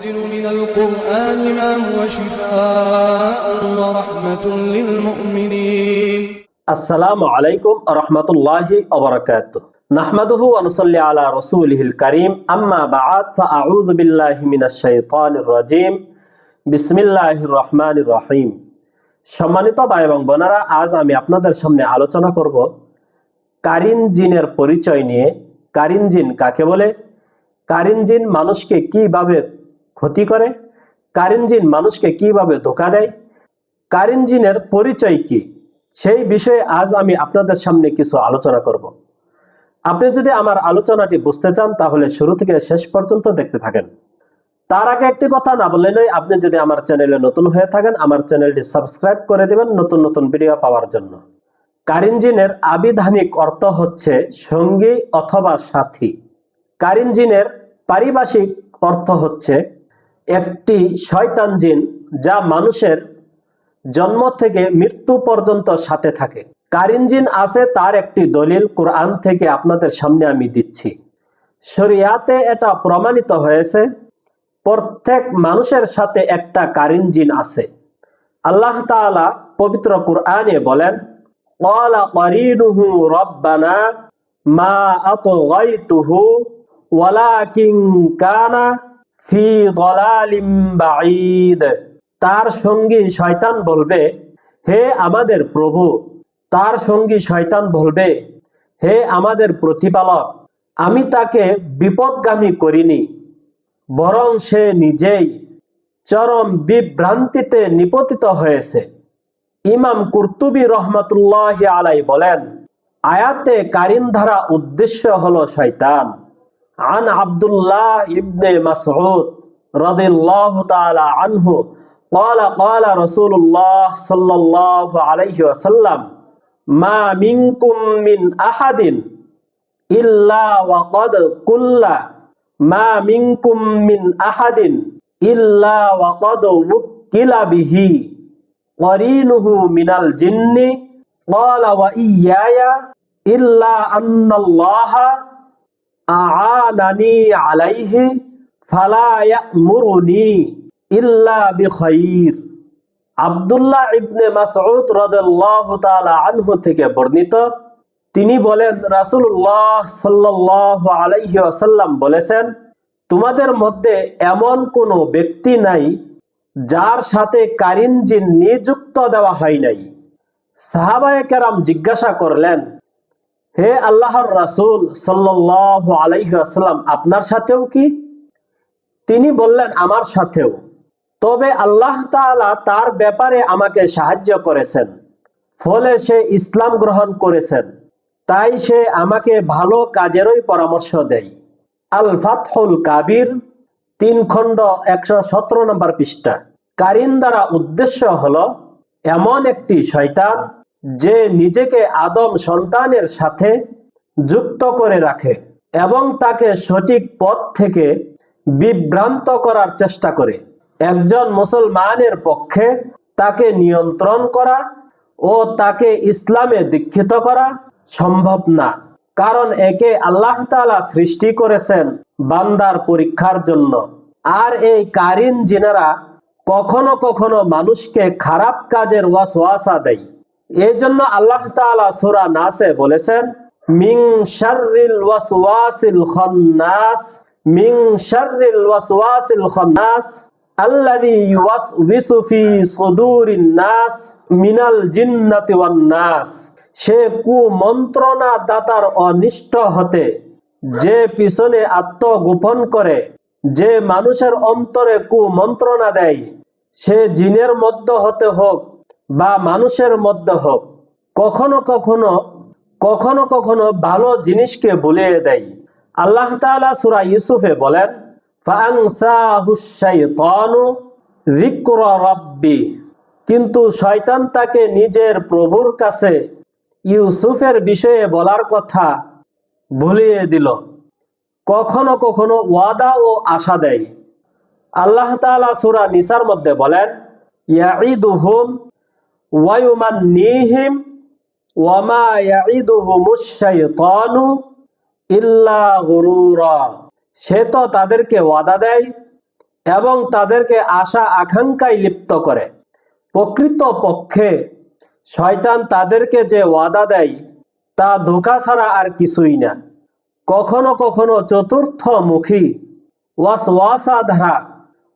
وننزل من القرآن ما هو شفاء ورحمة للمؤمنين আসসালামু আলাইকুম রহমতুল্লাহি অবরাকাত নাহমাদুহু অনুসল্লি আলা রসুলহিল করিম আম্মা বাআদ ফাআউযু বিল্লাহি মিনাশ শাইতানির রাজিম বিসমিল্লাহির রহমানির রহিম সম্মানিত ভাই এবং বোনেরা আজ আমি আপনাদের সামনে আলোচনা করব কারিন জিনের পরিচয় নিয়ে কারিন জিন কাকে বলে কারিন জিন মানুষকে কিভাবে ক্ষতি করে? কারিন জিন মানুষকে কীভাবে ধোকা দেয়? কারিন জিনের পরিচয় কি? সেই বিষয়ে আজ আমি আপনাদের সামনে কিছু আলোচনা করব। আপনি যদি আমার আলোচনাটি বুঝতে চান, তাহলে শুরু থেকে শেষ পর্যন্ত দেখতে থাকেন। তার আগে একটি কথা না বললে নয়, আপনি যদি আমার চ্যানেলে নতুন হয়ে থাকেন, আমার চ্যানেলটি সাবস্ক্রাইব করে দিবেন নতুন নতুন ভিডিও পাওয়ার জন্য। কারিনজিনের আবিধানিক অর্থ হচ্ছে সঙ্গী অথবা সাথী। কারিনজিনের পারিভাষিক অর্থ হচ্ছে একটি শয়তান জিন যা মানুষের জন্ম থেকে মৃত্যু পর্যন্ত সাথে থাকে। কারিন জিন আছে, তার একটি দলিল কোরআন থেকে আপনাদের সামনে আমি দিচ্ছি। শরিয়াতে এটা প্রমাণিত হয়েছে, প্রত্যেক মানুষের সাথে একটা কারিন জিন আছে। আল্লাহ তালা পবিত্র কোরআনে বলেন মা কানা ফি তার সঙ্গী শয়তান বলবে, হে আমাদের প্রভু, তার সঙ্গী শয়তান বলবে, হে আমাদের প্রতিপালক, আমি তাকে বিপদগামী করিনি, বরং সে নিজেই চরম বিভ্রান্তিতে নিপতিত হয়েছে। ইমাম কুর্তুবি রহমতুল্লাহ আলাই বলেন, আয়াতে কারিন ধারা উদ্দেশ্য হল শয়তান। عن عبد الله ابن مسعود رضي الله تعالى عنه قال قال رسول الله صلى الله عليه وسلم ما منكم من أحد إلا وقد كل ما منكم من أحد إلا وقد وكل به قرينه من الجن قال وإياي إلا أن الله ইল্লা আব্দুল্লাহ ইবনে আনহু থেকে বর্ণিত, তিনি বলেন রাসুল্লাহাম আলাইহি বলেছেন, তোমাদের মধ্যে এমন কোনো ব্যক্তি নাই যার সাথে কারিনজিন নিযুক্ত দেওয়া হয় নাই। সাহাবায় কেরাম জিজ্ঞাসা করলেন হে আল্লাহর রাসূল সাল্লাল্লাহু আলাইহি ওয়াসাল্লাম, আপনার সাথেও কি? তিনি বললেন, আমার সাথেও। তবে আল্লাহ তাআলা তার ব্যাপারে আমাকে সাহায্য করেছেন। ফলে সে ইসলাম গ্রহণ করেছেন। তাই সে আমাকে ভালো কাজেরই পরামর্শ দেয়। আল ফাতহুল কাবির, তিন খণ্ড একশো সতেরো নম্বর পৃষ্ঠা। কারিন দ্বারা উদ্দেশ্য হল, এমন একটি শয়তান যে নিজেকে আদম সন্তানের সাথে যুক্ত করে রাখে এবং তাকে সঠিক পথ থেকে বিভ্রান্ত করার চেষ্টা করে। একজন মুসলমানের পক্ষে তাকে নিয়ন্ত্রণ করা ও তাকে ইসলামে দীক্ষিত করা সম্ভব না, কারণ একে আল্লাহ তাআলা সৃষ্টি করেছেন বান্দার পরীক্ষার জন্য। আর এই কারিন জিনারা কখনো কখনো মানুষকে খারাপ কাজের ওয়াসওয়াসা দেয়। এই জন্য আল্লাহ তাআলা সূরা নাসে বলেছেন, মিং শাররিল ওয়াসওয়াসিল খান্নাস, মিং শাররিল ওয়াসওয়াসিল খান্নাস, আল্লাযী ইউওয়াসউইসু ফি সুদুরিন নাস মিনাল জিন্নাতি ওয়ান নাস। সে কুমন্ত্রণা দাতার অনিষ্ট হতে, যে পিছনে আত্মগোপন করে, যে মানুষের অন্তরে কুমন্ত্রণা দেয়, সে জিনের মধ্যে হতে হোক বা মানুষের মধ্যে হোক, কখনো কখনো কখনো কখনো ভালো জিনিসকে ভুলিয়ে দেয়। আল্লাহ সূরা ইউসুফে বলেন রাব্বি। কিন্তু শয়তান তাকে নিজের প্রভুর কাছে ইউসুফের বিষয়ে বলার কথা ভুলিয়ে দিল। কখনো কখনো ওয়াদা ও আশা দেয়। আল্লাহ সূরা নিসার মধ্যে বলেন, ইয়াঈদুহুম ওয়া ইউমান্নিহিম ওয়া মা ইয়াঈদুহুমুশ শাইতানু ইল্লা সে তো তাদেরকে ওয়াদা দেয় এবং তাদেরকে আশা আকাঙ্ক্ষায় লিপ্ত করে। প্রকৃত পক্ষে শয়তান তাদেরকে যে ওয়াদা দেয় তা ধোকা ছাড়া আর কিছুই না। কখনো কখনো চতুর্থ মুখী ওয়াসওয়াসা ধারা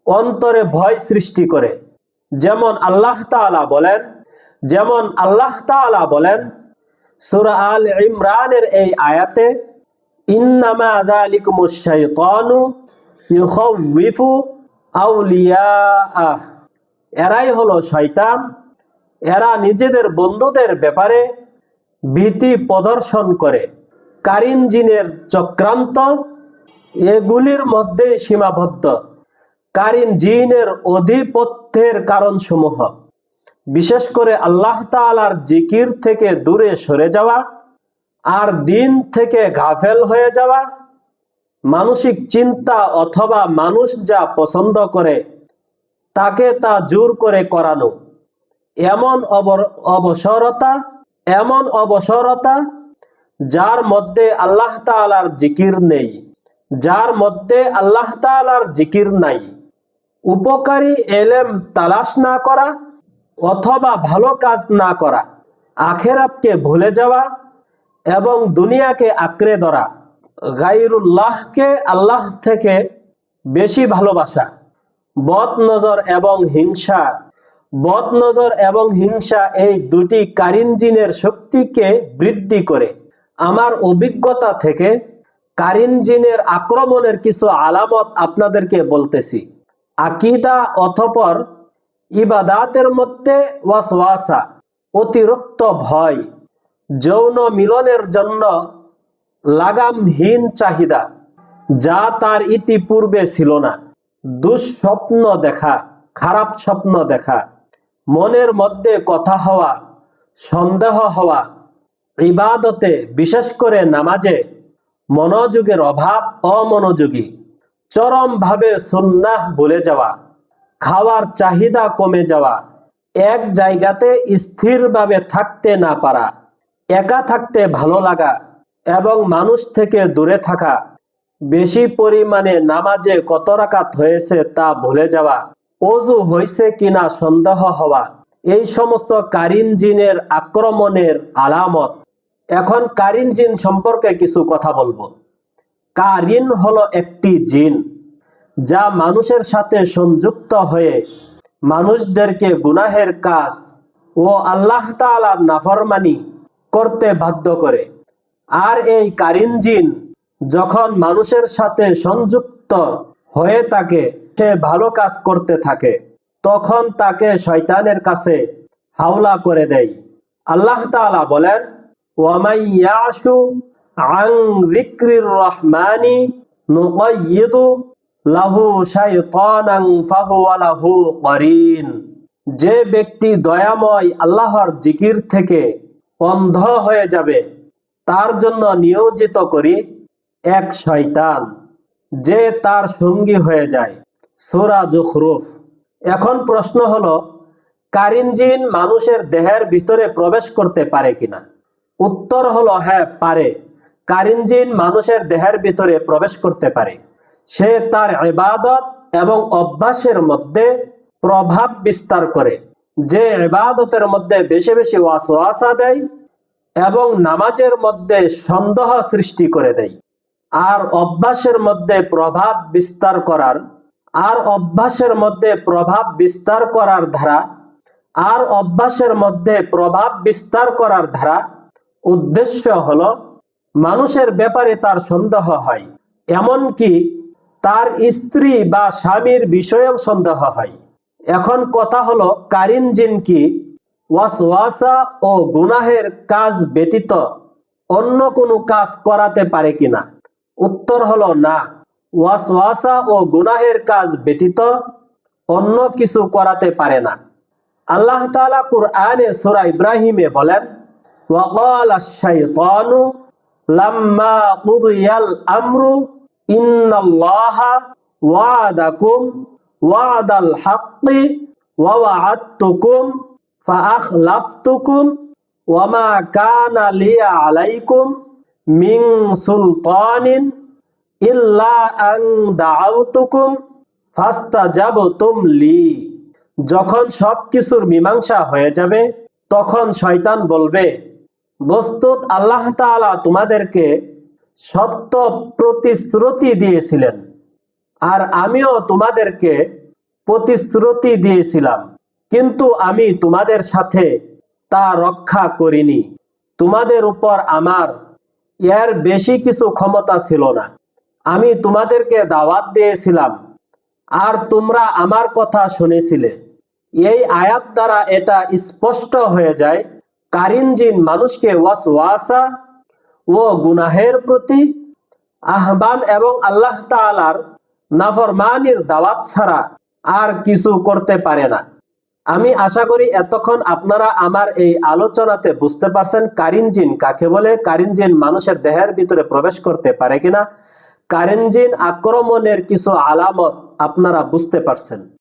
অন্তরে ভয় সৃষ্টি করে। যেমন আল্লাহ তাআলা বলেন যেমন আল্লাহ তাআলা বলেন, সূরা আল ইমরানের এই আয়াতে, ইন্নামা যালিকুমুশ শাইতানু ইউখাউইফু আউলিয়াআহ। এরাই হলো শয়তান। এরা নিজেদের বন্ধুদের ব্যাপারে ভীতি প্রদর্শন করে। কারিন জিনের চক্রান্ত, এগুলির মধ্যে সীমাবদ্ধ। কারিন জিনের অধিপত্যের কারণসমূহ। বিশেষ করে আল্লাহ তাআলার জিকির থেকে দূরে সরে যাওয়া আর দিন থেকে গাফেল হয়ে যাওয়া, মানসিক চিন্তা অথবা মানুষ যা পছন্দ করে তাকে তা জোর করে করানো। এমন অবসরতা এমন অবসরতা যার মধ্যে আল্লাহ তাআলার জিকির নেই, যার মধ্যে আল্লাহ তাআলার জিকির নাই। উপকারী এলেম তালাশ না করা অথবা ভালো কাজ না করা, আখেরাতকে ভুলে যাওয়া এবং দুনিয়াকে আঁকড়ে ধরা গাইরুল্লাহকে আল্লাহ থেকে বেশি ভালোবাসা, বদ নজর এবং হিংসা, বদ নজর এবং হিংসা এই দুটি কারিনজিনের শক্তিকে বৃদ্ধি করে। আমার অভিজ্ঞতা থেকে কারিনজিনের আক্রমণের কিছু আলামত আপনাদেরকে বলতেছি। আকিদা অথপর ইবাদাতের মধ্যে ওয়াসওয়াসা, অতিরিক্ত ভয়, যৌন মিলনের জন্য লাগামহীন চাহিদা, যা তার ইতিপূর্বে ছিল না। দুঃস্বপ্ন দেখা, খারাপ স্বপ্ন দেখা, মনের মধ্যে কথা হওয়া, সন্দেহ হওয়া, ইবাদতে বিশেষ করে নামাজে মনোযোগের অভাব, অমনোযোগী, চরমভাবে সুন্নাহ ভুলে যাওয়া খাওয়ার চাহিদা কমে যাওয়া। এক জায়গাতে স্থিরভাবে থাকতে না পারা, একা থাকতে ভালো লাগা এবং মানুষ থেকে দূরে থাকা। বেশি পরিমাণে নামাজে কত রাকাত হয়েছে তা ভুলে যাওয়া, অজু হয়েছে কিনা সন্দেহ হওয়া, এই সমস্ত কারিন জিনের আক্রমণের আলামত। এখন কারিন জিন সম্পর্কে কিছু কথা বলব। কারিন হলো একটি জিন। যা মানুষের সাথে সংযুক্ত হয়ে মানুষদেরকে গুনাহের কাজ ও আল্লাহ তাআলার নাফরমানি করতে বাধ্য করে। আর এই কারিন জিন যখন মানুষের সাথে সংযুক্ত হয়ে থাকে সে ভালো কাজ করতে থাকে, তখন তাকে শয়তানের কাছে হাওলা করে দেয়। আল্লাহ তাআলা বলেন, ওয়ামাই আং আন যিকরির রহমানি নুকাইয়িদু লাহু লাহু করিন যে ব্যক্তি দয়াময় আল্লাহর জিকির থেকে অন্ধ হয়ে যাবে, তার জন্য নিয়োজিত করি এক শয়তান, যে তার সঙ্গী হয়ে যায়। সূরা জুখরুফ। এখন প্রশ্ন হলো কারিনজিন মানুষের দেহের ভিতরে প্রবেশ করতে পারে কিনা? উত্তর হলো হ্যাঁ পারে। কারিনজিন মানুষের দেহের ভিতরে প্রবেশ করতে পারে। সে তার এবাদত এবং অভ্যাসের মধ্যে প্রভাব বিস্তার করে। যে এবাদতের মধ্যে বেশি বেশি ওয়াসওয়াসা দেয় এবং নামাজের মধ্যে সন্দেহ সৃষ্টি করে দেয়। আর অভ্যাসের মধ্যে প্রভাব বিস্তার করার, আর অভ্যাসের মধ্যে প্রভাব বিস্তার করার ধারা, আর অভ্যাসের মধ্যে প্রভাব বিস্তার করার ধারা উদ্দেশ্য হলো, মানুষের ব্যাপারে তার সন্দেহ হয়। এমনকি তার স্ত্রী বা স্বামীর বিষয়েও সন্দেহ হয়। এখন কথা হলো কারিন জিন কি? ওয়াসওয়াসা ও গুনাহের কাজ ব্যতীত অন্য কোনো কাজ করাতে পারে কিনা? উত্তর হলো না। ওয়াসওয়াসা ও গুনাহের কাজ ব্যতীত অন্য কিছু করাতে পারে না। আল্লাহ তাআলা কুরআনে সূরা ইব্রাহিমে বলেন, ওয়া ক্বালা শাইতানু লাম্মা কুদিয়াল আমরু ওয়ামা আলাইকুম সুলতানিন ইল্লা লি। যখন সব কিছুর মীমাংসা হয়ে যাবে, তখন শয়তান বলবে বস্তুত আল্লাহ তাআলা তোমাদেরকে সত্য প্রতিশ্রুতি দিয়েছিলেন। আর আমিও তোমাদেরকে প্রতিশ্রুতি দিয়েছিলাম। কিন্তু আমি তোমাদের সাথে তা রক্ষা করিনি। তোমাদের উপর আমার এর বেশি কিছু ক্ষমতা ছিল না। আমি তোমাদেরকে দাওয়াত দিয়েছিলাম। আর তোমরা আমার কথা শুনেছিলে। এই আয়াত দ্বারা এটা স্পষ্ট হয়ে যায়। কারিন মানুষকে ওয়াস ওয়াসওয়াসা ও গুনাহের প্রতি আহ্বান এবং আল্লাহ তাআলার নাফরমানির দাওয়াত ছাড়া আর কিছু করতে পারে না। আমি আশা করি এতক্ষণ আপনারা আমার এই আলোচনাতে বুঝতে পারছেন কারিন জিন কাকে বলে। কারিন জিন মানুষের দেহের ভিতরে প্রবেশ করতে পারে কিনা। কারিন জিন আক্রমণের কিছু আলামত আপনারা বুঝতে পারছেন।